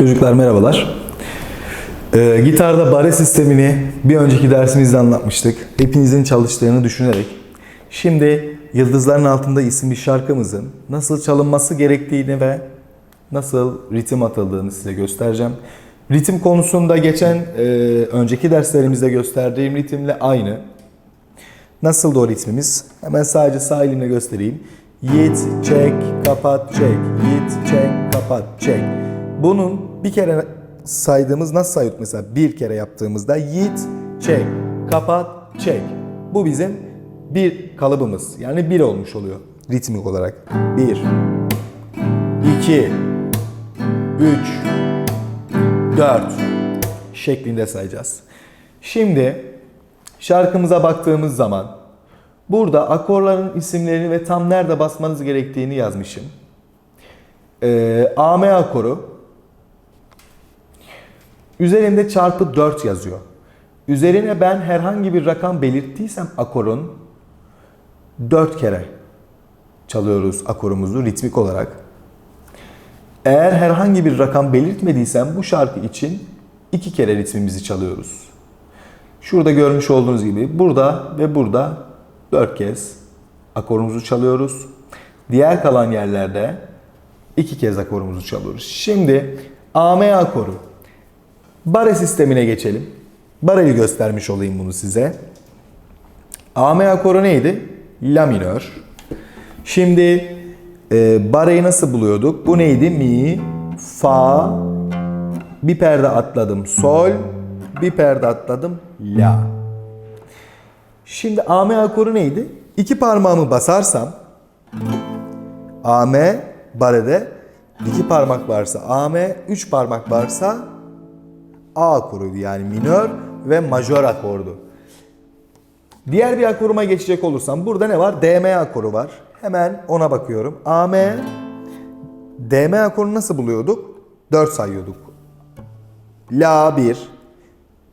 Çocuklar merhabalar. Ee, gitarda bare sistemini bir önceki dersimizde anlatmıştık. Hepinizin çalıştığını düşünerek. Şimdi Yıldızların Altında isimli şarkımızın nasıl çalınması gerektiğini ve nasıl ritim atıldığını size göstereceğim. Ritim konusunda geçen e, önceki derslerimizde gösterdiğim ritimle aynı. Nasıl o ritmimiz? Hemen sadece sağ elimle göstereyim. Yit, çek, kapat, çek. Yit, çek, kapat, çek. Bunun bir kere saydığımız nasıl sayıyorduk mesela? Bir kere yaptığımızda yit, çek, kapat, çek. Bu bizim bir kalıbımız. Yani bir olmuş oluyor ritmik olarak. Bir, iki, üç, dört şeklinde sayacağız. Şimdi şarkımıza baktığımız zaman burada akorların isimlerini ve tam nerede basmanız gerektiğini yazmışım. Ee, AM akoru üzerinde çarpı 4 yazıyor. Üzerine ben herhangi bir rakam belirttiysem akorun 4 kere çalıyoruz akorumuzu ritmik olarak. Eğer herhangi bir rakam belirtmediysem bu şarkı için iki kere ritmimizi çalıyoruz. Şurada görmüş olduğunuz gibi burada ve burada dört kez akorumuzu çalıyoruz. Diğer kalan yerlerde iki kez akorumuzu çalıyoruz. Şimdi AM akoru. Bare sistemine geçelim. Bare'yi göstermiş olayım bunu size. AM akoru neydi? La minör. Şimdi e, bareyi nasıl buluyorduk? Bu neydi? Mi, fa, bir perde atladım sol, bir perde atladım la. Şimdi AM akoru neydi? İki parmağımı basarsam AM barede iki parmak varsa AM, üç parmak varsa A akoruydu yani minör ve majör akordu. Diğer bir akoruma geçecek olursam burada ne var? DM akoru var. Hemen ona bakıyorum. AM DM akorunu nasıl buluyorduk? 4 sayıyorduk. La 1,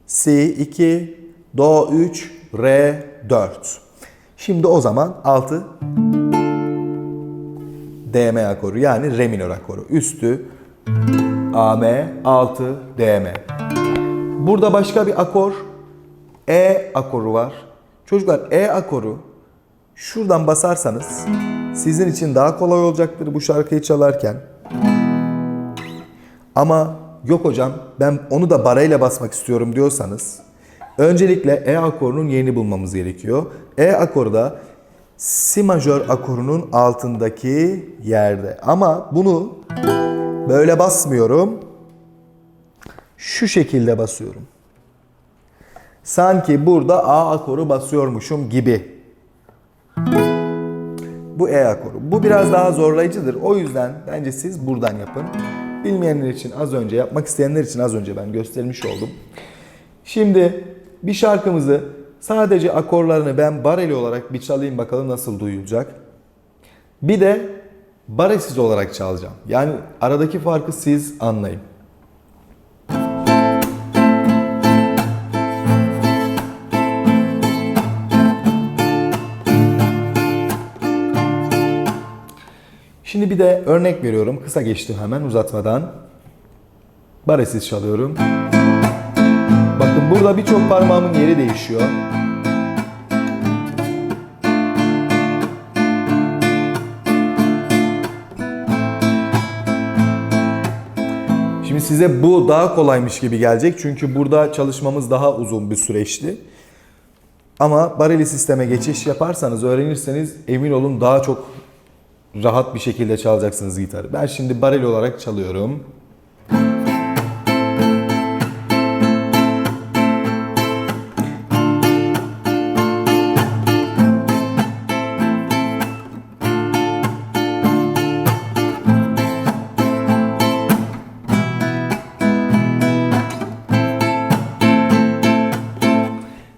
Si 2, Do 3, Re 4. Şimdi o zaman 6 DM akoru yani Re minör akoru. Üstü AM 6 DM. Burada başka bir akor E akoru var. Çocuklar E akoru şuradan basarsanız sizin için daha kolay olacaktır bu şarkıyı çalarken. Ama yok hocam ben onu da barayla basmak istiyorum diyorsanız öncelikle E akorunun yerini bulmamız gerekiyor. E akoru da Si majör akorunun altındaki yerde. Ama bunu böyle basmıyorum. Şu şekilde basıyorum. Sanki burada A akoru basıyormuşum gibi. Bu E akoru. Bu biraz daha zorlayıcıdır. O yüzden bence siz buradan yapın. Bilmeyenler için az önce, yapmak isteyenler için az önce ben göstermiş oldum. Şimdi bir şarkımızı sadece akorlarını ben bareli olarak bir çalayım bakalım nasıl duyulacak. Bir de baresiz olarak çalacağım. Yani aradaki farkı siz anlayın. Şimdi bir de örnek veriyorum. Kısa geçtim hemen uzatmadan. Baresiz çalıyorum. Bakın burada birçok parmağımın yeri değişiyor. Size bu daha kolaymış gibi gelecek. Çünkü burada çalışmamız daha uzun bir süreçti. Ama bareli sisteme geçiş yaparsanız, öğrenirseniz emin olun daha çok rahat bir şekilde çalacaksınız gitarı. Ben şimdi bareli olarak çalıyorum.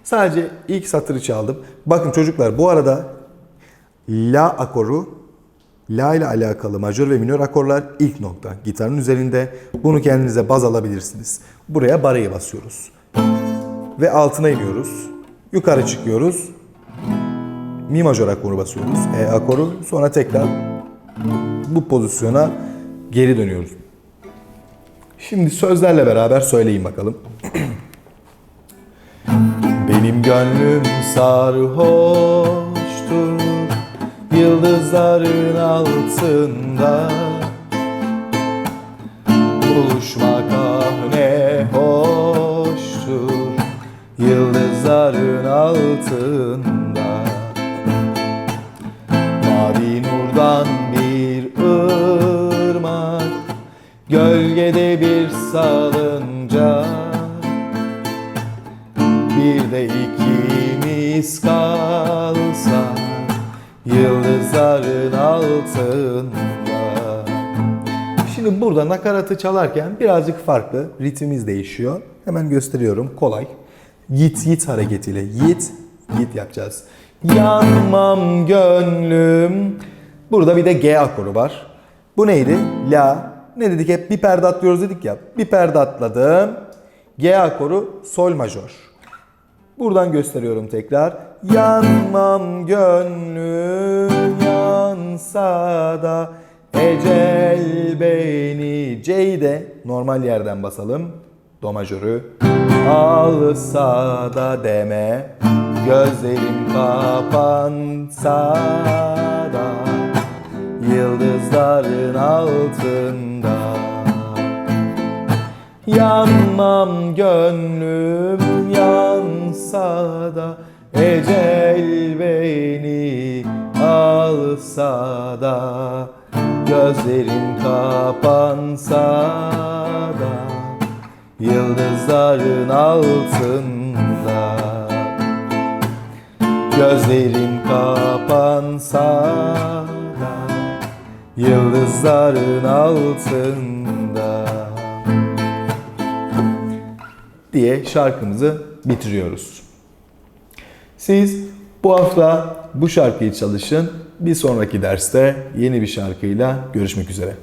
Sadece ilk satırı çaldım. Bakın çocuklar bu arada La akoru La ile alakalı majör ve minör akorlar ilk nokta. Gitarın üzerinde bunu kendinize baz alabilirsiniz. Buraya bareyi basıyoruz. Ve altına iniyoruz. Yukarı çıkıyoruz. Mi majör akoru basıyoruz. E akoru. Sonra tekrar bu pozisyona geri dönüyoruz. Şimdi sözlerle beraber söyleyin bakalım. Gönlüm sarhoştur Yıldızların altında. Buluşmak ah ne hoştur Yıldızların altında. Mavi nurdan bir ırmak Gölgede bir salıncak Yıldızların altında Şimdi burada nakaratı çalarken birazcık farklı. Ritmimiz değişiyor. Hemen gösteriyorum. Kolay. Yit yit hareketiyle. Yit yit yapacağız. Yanmam gönlüm. Burada bir de G akoru var. Bu neydi? La. Ne dedik hep bir perde atlıyoruz dedik ya. Bir perde atladım. G akoru sol majör. Buradan gösteriyorum tekrar. Yanmam gönlüm yansa da ecel beni. C'yi de normal yerden basalım. Do majörü. Alsa da deme. Gözlerim kapansa da yıldızların altında. Yanmam gönlüm yansa da Ecel beni alsa da Gözlerim kapansa da Yıldızların altında Gözlerim kapansa da Yıldızların altında diye şarkımızı bitiriyoruz. Siz bu hafta bu şarkıyı çalışın. Bir sonraki derste yeni bir şarkıyla görüşmek üzere.